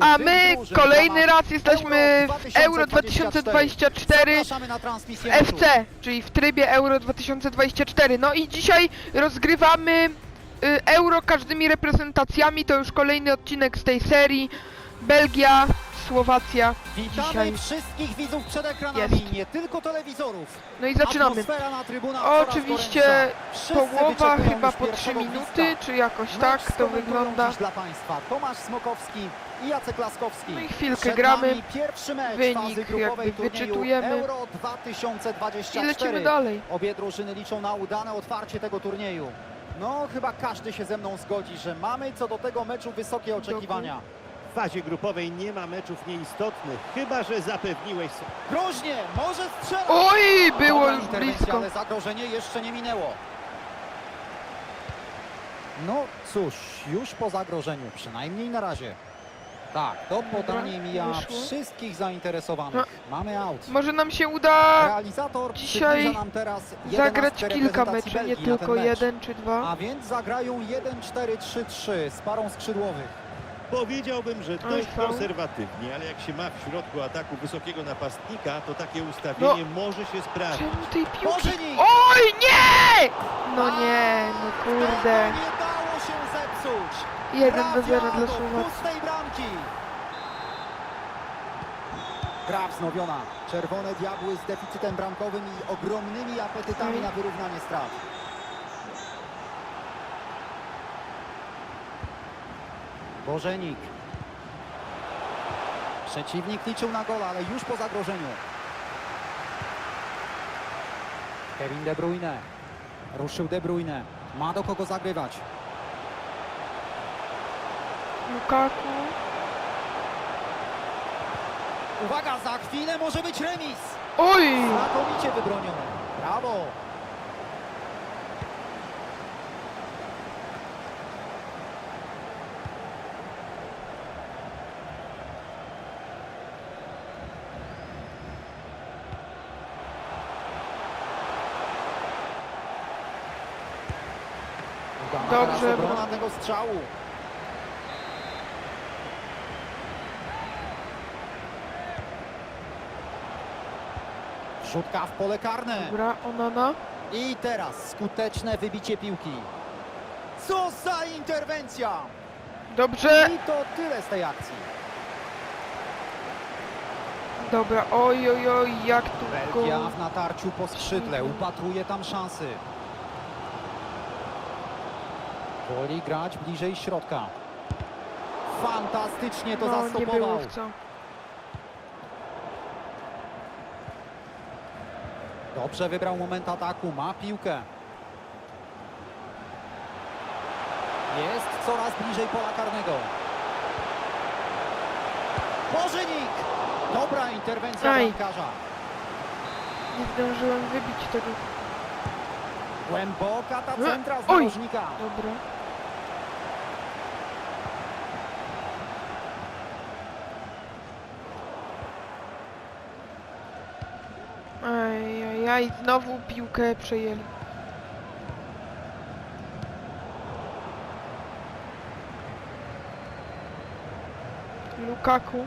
A my kolejny raz jesteśmy w Euro 2024 Zapraszamy na transmisję w meczu. FC, czyli w trybie Euro 2024. No i dzisiaj rozgrywamy y, Euro każdymi reprezentacjami. To już kolejny odcinek z tej serii. Belgia, Słowacja. Witamy dzisiaj wszystkich widzów przed ekranami, jest. nie tylko telewizorów. No i zaczynamy. Oczywiście połowa chyba po 3 pierwszego minuty, czy jakoś Mecz tak to wygląda. dla Państwa Tomasz Smokowski i Jacek Laskowski. No i chwilkę gramy. nami pierwszy mecz Wynik fazy grupowej jakby turnieju wyczytujemy. Euro 2024. I lecimy dalej. Obie drużyny liczą na udane otwarcie tego turnieju. No, chyba każdy się ze mną zgodzi, że mamy co do tego meczu wysokie oczekiwania. W fazie grupowej nie ma meczów nieistotnych, chyba że zapewniłeś sobie. Groźnie, może strzelać! Oj, było już blisko. Ale zagrożenie jeszcze nie minęło. No cóż, już po zagrożeniu, przynajmniej na razie. Tak, to podanie mija wyszło. wszystkich zainteresowanych. Mamy out. Może nam się uda Realizator dzisiaj przybliża nam teraz zagrać 11 kilka reprezentacji meczy, nie Belgii na ten tylko mecz. jeden czy dwa. A więc zagrają 1-4-3-3 z parą skrzydłowych. Powiedziałbym, że dość faul. konserwatywnie, ale jak się ma w środku ataku wysokiego napastnika, to takie ustawienie może się sprawdzić. Czemu tej piłki? Oj, nie! No nie, no kurde. Nie dało się zepsuć. 1 do 0 Trafia dla Słowacji. pustej bramki. Gra wznowiona. Czerwone diabły z deficytem bramkowym i ogromnymi apetytami na wyrównanie strat. Bożenik. Przeciwnik liczył na gola, ale już po zagrożeniu. Kevin De Bruyne. Ruszył De Bruyne. Ma do kogo zagrywać. Lukaku. Uwaga, za chwilę może być remis. Oj! Znakomicie wybronione. Brawo. Dobrze, obrona tego strzału. Rzutka w pole karne. Dobra, Onana. I teraz skuteczne wybicie piłki. Co za interwencja! Dobrze. I to tyle z tej akcji. Dobra, oj, oj, oj, jak tu Belgia go... w natarciu po skrzydle, upatruje tam szansy. Woli grać bliżej środka. Fantastycznie to No, nie zastopował. było w co. Dobrze wybrał moment ataku, ma piłkę. Jest coraz bliżej pola karnego. Bożynik! Dobra interwencja Aj. bramkarza. Nie zdążyłem wybić tego. Głęboka ta E, centra z oj. Dobra. Aj, znowu piłkę przejęli. Lukaku.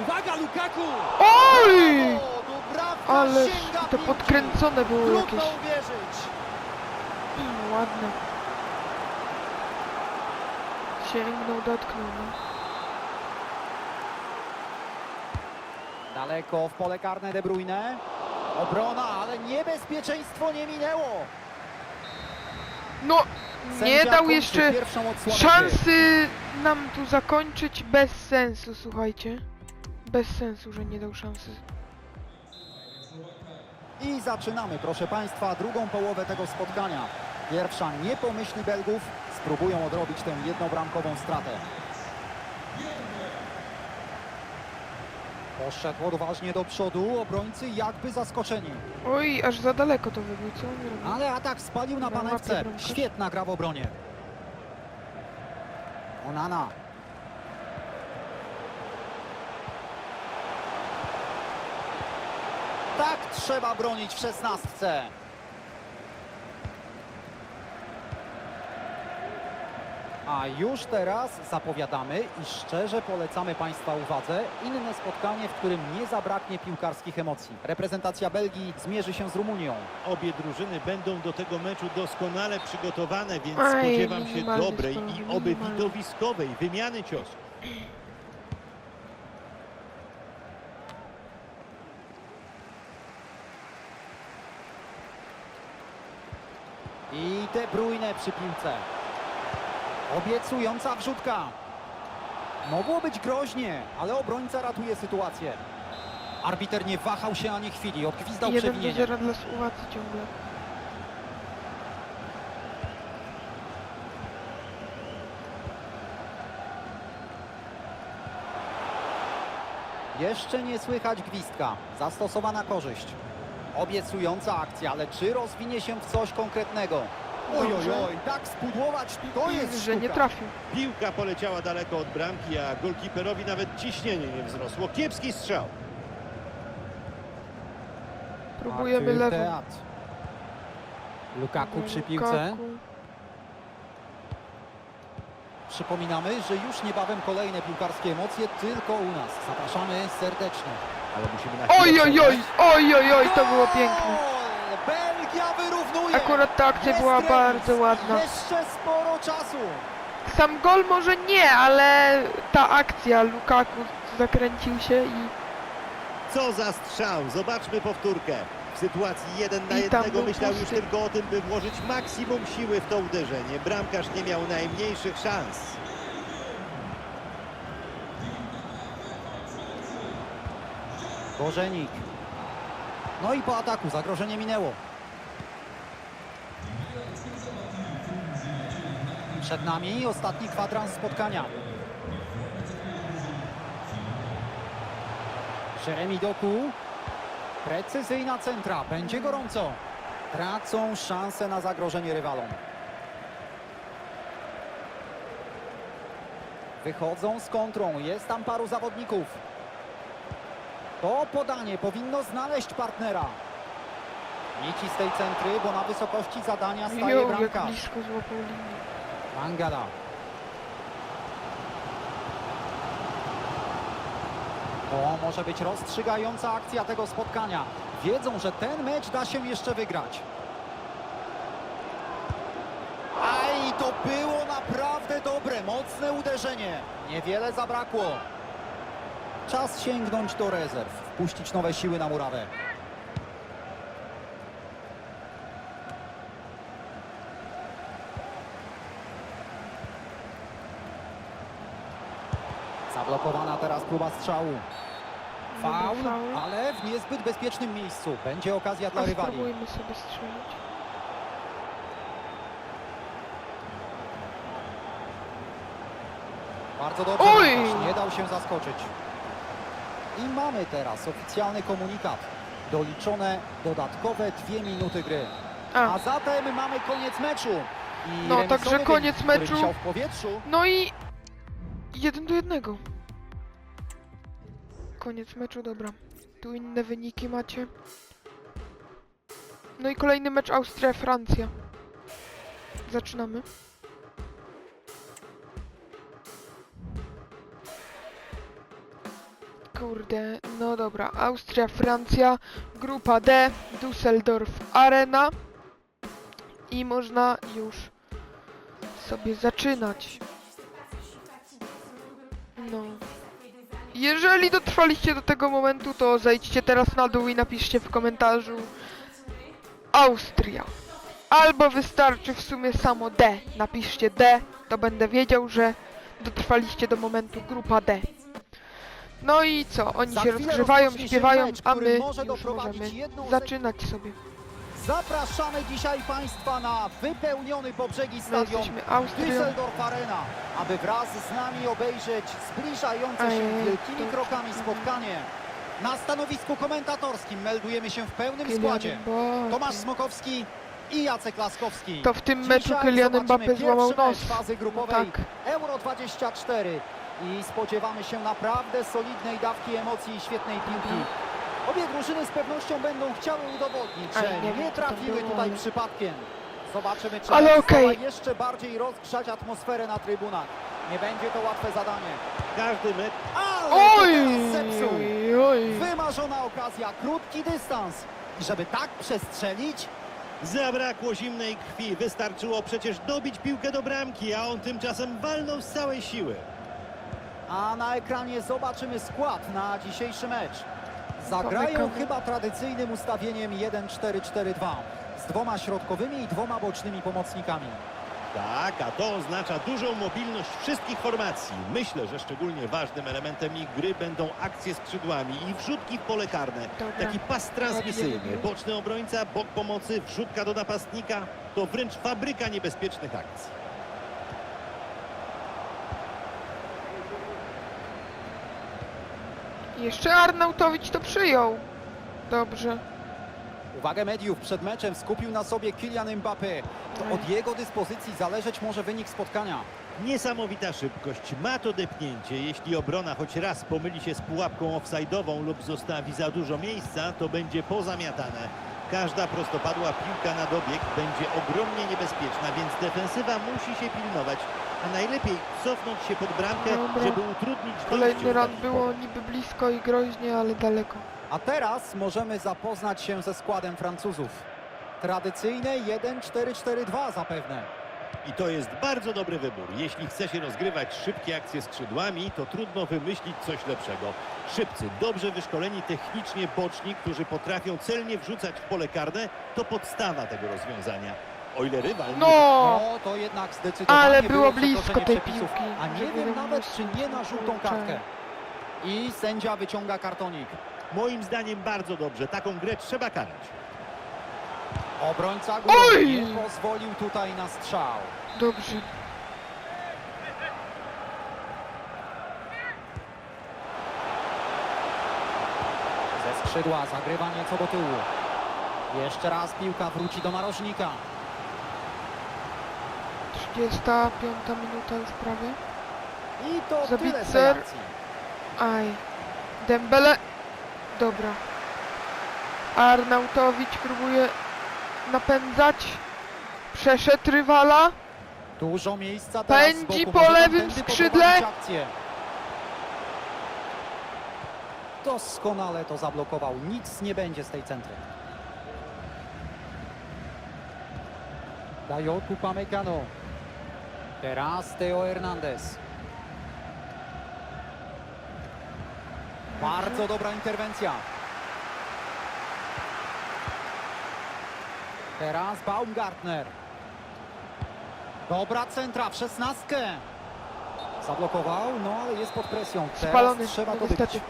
Uwaga Lukaku! Oj! O, Dubrawka Ale to podkręcone było jakieś. Mm, Ładne. Sięgnął, dotknął. No. Daleko w pole karne De Bruyne. Obrona, ale niebezpieczeństwo nie minęło. No, nie Sędzia dał kończy jeszcze pierwszą odsłonę gry. szansy nam tu zakończyć bez sensu, słuchajcie. Bez sensu, że nie dał szansy. I zaczynamy, proszę Państwa, drugą połowę tego spotkania. Pierwsza nie pomyśli Belgów, spróbują odrobić tę jednobramkową stratę. Poszedł odważnie do przodu, obrońcy jakby zaskoczeni. Oj, aż za daleko to wybił, co on robi? Ale atak spalił na Dobra, pan łapie FC. Świetna gra w obronie. Onana. Tak trzeba bronić w szesnastce. A już teraz zapowiadamy i szczerze polecamy Państwa uwadze inne spotkanie, w którym nie zabraknie piłkarskich emocji. Reprezentacja Belgii zmierzy się z Rumunią. Obie drużyny będą do tego meczu doskonale przygotowane, więc Aj, spodziewam się dobrej i oby widowiskowej wymiany ciosów. I De Bruyne przy piłce. Obiecująca wrzutka. Mogło być groźnie, ale obrońca ratuje sytuację. Arbiter nie wahał się ani chwili, odgwizdał 1 do przewinienie. 0 dla Słowacji ciągle. Jeszcze nie słychać gwizdka. Zastosowana korzyść. Obiecująca akcja, ale czy rozwinie się w coś konkretnego? Oj, oj, oj, tak spudłować, to jest Że nie sztuka. trafił. Piłka poleciała daleko od bramki, a golkiperowi nawet ciśnienie nie wzrosło. Kiepski strzał. Próbujemy lewą. Teat. Lukaku przy Lukaku. piłce. Przypominamy, że już niebawem kolejne piłkarskie emocje tylko u nas. Zapraszamy serdecznie. Ale musimy na chwilę Oj, oj, oj, przerwać. oj, oj, oj, to było piękne. Akurat ta akcja Jest była remis. bardzo ładna. Jeszcze sporo czasu. Sam gol może nie, ale ta akcja Lukaku zakręcił się i Co za strzał! Zobaczmy powtórkę. W sytuacji 1 na I tam 1 był myślał już pusty. tylko o tym, by włożyć maksimum siły w to uderzenie. Bramkarz nie miał najmniejszych szans. Bożenik. No i po ataku zagrożenie minęło. Przed nami ostatni kwadrans spotkania. Jeremy Doku. Precyzyjna centra. Będzie gorąco. Tracą szansę na zagrożenie rywalom. Wychodzą z kontrą. Jest tam paru zawodników. To podanie powinno znaleźć partnera. Nici z tej centry, bo na wysokości zadania staje bramkarz. Mangala. To może być rozstrzygająca akcja tego spotkania. Wiedzą, że ten mecz da się jeszcze wygrać. Aj, to było naprawdę dobre, mocne uderzenie. Niewiele zabrakło. Czas sięgnąć do rezerw, wpuścić nowe siły na murawę. Zablokowana teraz próba strzału. Faul, ale w niezbyt bezpiecznym miejscu. Będzie okazja dla rywali. spróbujmy sobie strzelić. Bardzo dobrze, Oj! nie dał się zaskoczyć. I mamy teraz oficjalny komunikat. Doliczone dodatkowe dwie minuty gry. A A, zatem mamy koniec meczu. I No, także koniec meczu. w powietrzu. no i jeden do jednego. Koniec meczu, dobra. Tu inne wyniki macie. No i kolejny mecz Austria-Francja. Zaczynamy. Kurde, no dobra. Austria, Francja, grupa D, Düsseldorf Arena. I można już sobie zaczynać. No. Jeżeli dotrwaliście do tego momentu, to zejdźcie teraz na dół i napiszcie w komentarzu Austria. Albo wystarczy w sumie samo D. Napiszcie D, to będę wiedział, że dotrwaliście do momentu grupa D. No i co? Oni Za się chwilę rozgrzewają, rozpocznie się śpiewają, mecz, a który my może już doprowadzić możemy jedną z- zaczynać sobie. Zapraszamy dzisiaj Państwa na wypełniony po brzegi stadion. Düsseldorf Arena, aby wraz z nami obejrzeć zbliżające się wielkimi krokami spotkanie. Na stanowisku komentatorskim meldujemy się w pełnym składzie. Tomasz Smokowski i Jacek Laskowski. To w tym meczu Kylian Mbappé złamał nos. fazy grupowej tak. Euro 24 i spodziewamy się naprawdę solidnej dawki emocji i świetnej piłki. Obie drużyny z pewnością będą chciały udowodnić, Ale że nie nie, trafiły było, tutaj przypadkiem. Zobaczymy, czy Ale okej. jeszcze bardziej rozgrzać atmosferę na trybunach. Nie będzie to łatwe zadanie. Każdy mecz Ale oj, oj. Wymarzona okazja, krótki dystans. I żeby tak przestrzelić, zabrakło zimnej krwi. Wystarczyło przecież dobić piłkę do bramki, a on tymczasem walnął z całej siły. a na ekranie zobaczymy skład na dzisiejszy mecz. Zagrają chyba tradycyjnym ustawieniem 1-4-4-2 z dwoma środkowymi i dwoma bocznymi pomocnikami. Tak, a to oznacza dużą mobilność wszystkich formacji. Myślę, że szczególnie ważnym elementem ich gry będą akcje skrzydłami i wrzutki w pole karne. Dobra. Taki pas transmisyjny, boczny obrońca, bok pomocy, wrzutka do napastnika. To wręcz fabryka niebezpiecznych akcji. Jeszcze Arnautowicz to przyjął. Dobrze. Uwagę mediów przed meczem skupił na sobie Kylian Mbappé. To od jego dyspozycji zależeć może wynik spotkania. Niesamowita szybkość. Ma to depnięcie. Jeśli obrona choć raz pomyli się z pułapką offside'ową lub zostawi za dużo miejsca, to będzie pozamiatane. Każda prostopadła piłka na dobieg będzie ogromnie niebezpieczna, więc defensywa musi się pilnować. A najlepiej cofnąć się pod bramkę, Dobra. żeby utrudnić Kolejny takich było niby blisko i groźnie, ale daleko. A teraz możemy zapoznać się ze składem Francuzów. Tradycyjne 1-4-4-2 zapewne. I to jest bardzo dobry wybór. Jeśli chce się rozgrywać szybkie akcje skrzydłami, to trudno wymyślić coś lepszego. Szybcy, dobrze wyszkoleni technicznie boczni, którzy potrafią celnie wrzucać w pole karne, to podstawa tego rozwiązania. O ile rywal nie No! No, to jednak zdecydowanie Ale było przekroczenie blisko tej przepisów. piłki, A nie wiem nawet, czy nie na żółtą kartkę. I sędzia wyciąga kartonik. Moim zdaniem bardzo dobrze. Taką grę trzeba karać. Obrońca góry Oj! nie pozwolił tutaj na strzał. Dobrze. Ze skrzydła zagrywa nieco do tyłu. Jeszcze raz piłka wróci do narożnika. 35 minuta już prawie. I to tyle Zabitzer. akcji. Aj. Dembele. Dobra. Arnautowicz próbuje napędzać. Przeszedł rywala. Dużo miejsca teraz Pędzi po lewym skrzydle. Doskonale to zablokował. Nic nie będzie z tej centry. Dayot Upamecano. Teraz Teo Hernandez. Bardzo dobra interwencja. Teraz Baumgartner. Dobra centra w szesnastkę. Zablokował, no ale jest pod presją. Teraz Spalony. trzeba to niestety.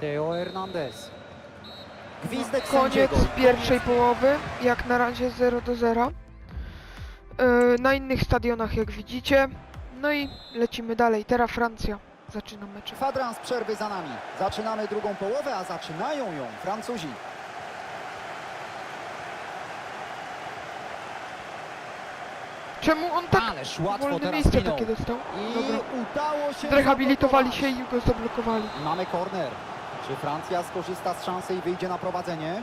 Teo Hernandez. Gwizdek Koniec sędziego. pierwszej połowy. Jak na razie 0 do 0. Yy, Na innych stadionach jak widzicie. No i lecimy dalej. Teraz Francja zaczyna mecz. Kwadrans przerwy za nami. Zaczynamy drugą połowę, a zaczynają ją Francuzi. Czemu on tak Ależ łatwo wolne teraz miejsce minął. takie dostał? I Dobra. udało się Zrehabilitowali się i go zablokowali. Mamy korner. Czy Francja skorzysta z szansy i wyjdzie na prowadzenie?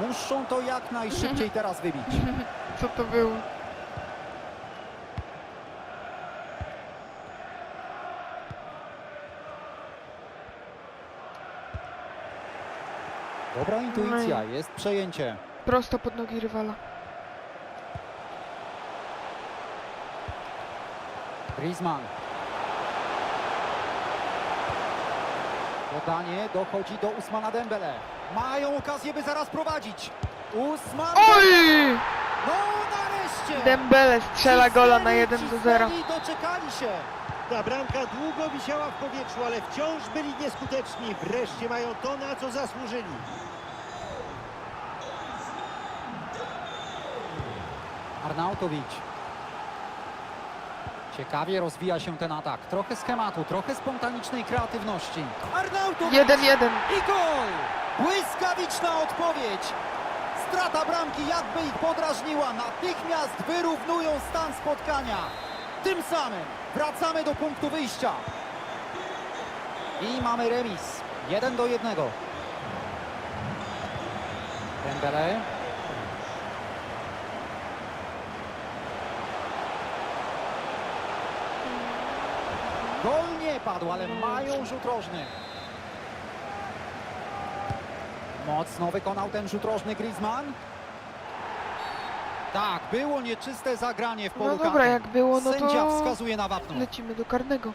Muszą to jak najszybciej teraz wybić. Co to było? Dobra intuicja, jest przejęcie. Prosto pod nogi rywala. Griezmann. Podanie dochodzi do Usmana Dembele. Mają okazję, by zaraz prowadzić. Usman Oj! Dembele. No nareszcie! Dembele strzela gola na Cisnęli, 1 do 0. cisnęli, doczekali się. Ta bramka długo wisiała w powietrzu, ale wciąż byli nieskuteczni. Wreszcie mają to, na co zasłużyli. Arnautowicz. Ciekawie rozwija się ten atak. Trochę schematu, trochę spontanicznej kreatywności. Arnautowicz! 1-1. I gol! Błyskawiczna odpowiedź! Strata bramki jakby ich podrażniła. Natychmiast wyrównują stan spotkania. Tym samym wracamy do punktu wyjścia. I mamy remis. Jeden do jednego. Dembele. Gol nie padł, ale mają rzut rożny. Mocno wykonał ten rzut rożny Griezmann. Tak, było nieczyste zagranie w polu No dobra, karnym. jak było, no Sędzia to wskazuje na wapno. lecimy do karnego.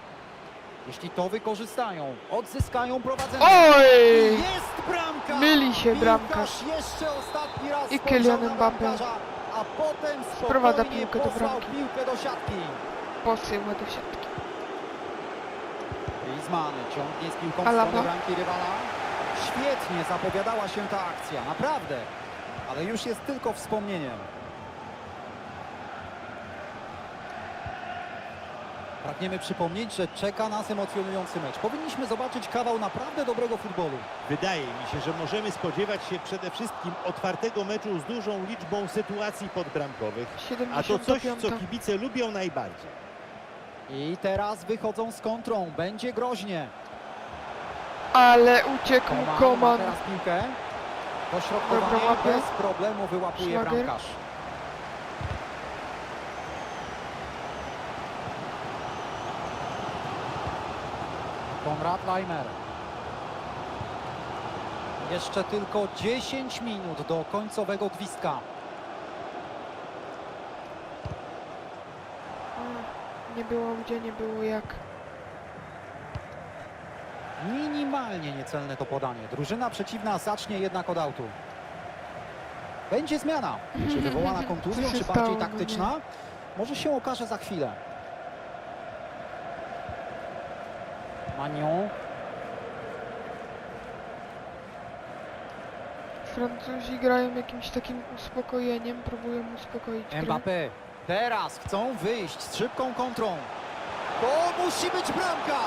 Jeśli to wykorzystają, odzyskają prowadzenie. Oj! Jest bramka! Myli się Piłkarz bramkarz. jeszcze ostatni raz I spojrzał Kylian na Mbappé. bramkarza, A potem Sprowadza spokojnie piłkę do posłał bramki. piłkę do siatki. Posyła do siatki. Griezmann ciągnie z piłką w Alaba. stronę bramki rywala. Świetnie zapowiadała się ta akcja, naprawdę. Ale już jest tylko wspomnieniem. Pragniemy przypomnieć, że czeka nas emocjonujący mecz. Powinniśmy zobaczyć kawał naprawdę dobrego futbolu. Wydaje mi się, że możemy spodziewać się przede wszystkim otwartego meczu z dużą liczbą sytuacji podbramkowych. A to coś, 75. co kibice lubią najbardziej. I teraz wychodzą z kontrą. Będzie groźnie. Ale uciekł Koman ma Koman. teraz piłkę. Dobra, Dośrodkowanie łapie. bez problemu wyłapuje Szlagier. bramkarz. Konrad Leimer. Jeszcze tylko 10 minut do końcowego gwizdka. Mm, Nie było gdzie, nie było jak. Minimalnie niecelne to podanie. Drużyna przeciwna zacznie jednak od autu. Będzie zmiana. Czy wywołana kontuzją, czy bardziej stało? Taktyczna? Może się okaże za chwilę. Magnon. Francuzi grają jakimś takim uspokojeniem, próbują uspokoić grę. Teraz chcą wyjść z szybką kontrą. To musi być bramka!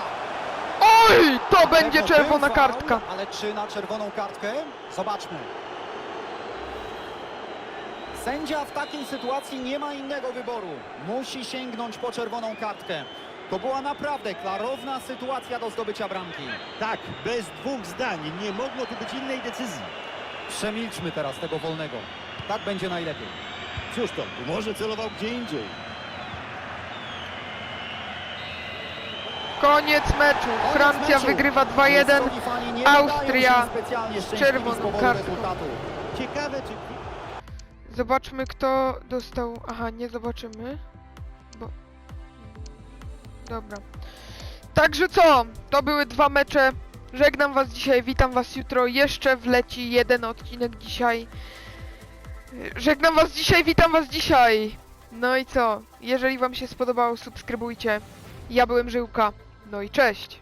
Oj! To będzie Pewno czerwona był faul, kartka. Ale czy na czerwoną kartkę? Zobaczmy. Sędzia w takiej sytuacji nie ma innego wyboru. Musi sięgnąć po czerwoną kartkę. To była naprawdę klarowna sytuacja do zdobycia bramki. Tak, bez dwóch zdań nie mogło tu być innej decyzji. Przemilczmy teraz tego wolnego. Tak będzie najlepiej. Cóż to, może celował gdzie indziej. Koniec meczu. Francja wygrywa 2-1. Miejscowi fani nie Austria czerwoną z powodu kartką. Zobaczmy kto dostał... Aha, nie zobaczymy. Bo... Dobra. Także co? To były dwa mecze. Żegnam was dzisiaj, witam was jutro. Jeszcze wleci jeden odcinek dzisiaj. Żegnam was dzisiaj, witam was dzisiaj. No i co? Jeżeli wam się spodobało, subskrybujcie. Ja byłem Żyłka. No i cześć.